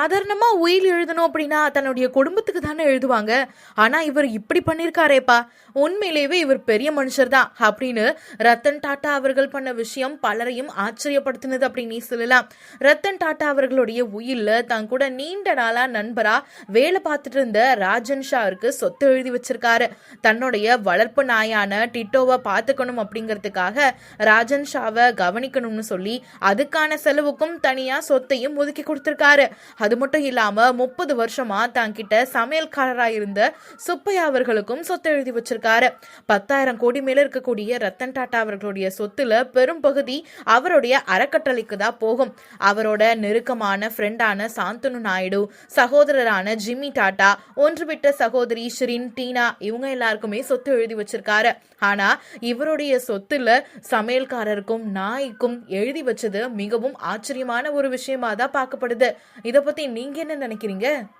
சாதாரணமா உயில் எழுதணும் அப்படின்னா தன்னுடைய குடும்பத்துக்கு தானே எழுதுவாங்க? ஆனா இவர் இப்படி பண்ணிருக்காரேப்பா. உண்மையிலேயே இவர் பெரிய மனுஷர் தான். அப்படின்னு ரத்தன் டாட்டா அவர்கள் பண்ண விஷயம் பலரையும் ஆச்சரியப்படுத்தினது அப்படின்னு சொல்லலாம். ரத்தன் டாட்டா அவர்களுடைய உயில்ல தான் கூட நீண்ட நாளா நண்பரா வேலை பார்த்துட்டு இருந்த ராஜன் ஷாருக்கு சொத்து எழுதி வச்சிருக்காரு. தன்னுடைய வளர்ப்பு நாயான டிட்டோவை பார்த்துக்கணும் அப்படிங்கிறதுக்காக ராஜன் ஷாவை கவனிக்கணும்னு சொல்லி அதுக்கான செலவுக்கும் தனியா சொத்தையும் ஒதுக்கி கொடுத்திருக்காரு. அது மட்டும் இல்லாம முப்பது வருஷமா தான் கிட்ட இருந்த சுப்பையா அவர்களுக்கும் சொத்து எழுதி வச்சிருக்காரு. பத்தாயிரம் கோடி மேல இருக்கக்கூடிய ரத்தன் டாட்டா அவர்களுடைய சொத்துல பெரும் பகுதி அவருடைய அறக்கட்டளைக்கு தான் போகும். அவரோட நெருக்கமான ஃப்ரெண்டான சாந்தனு நாயுடு சகோதரரான ஜிம்மி டாட்டா ஒன்றுவிட்ட சகோதரி ஷிரின் டீனா இவங்க எல்லாருக்குமே சொத்து எழுதி வச்சிருக்காரு. ஆனா இவருடைய சொத்துல சமையல்காரருக்கும் நாய்க்கும் எழுதி வச்சது மிகவும் ஆச்சரியமான ஒரு விஷயமா தான் பார்க்கப்படுது. இதை பத்தி பத்தி நீங்க என்ன நினைக்கிறீங்க?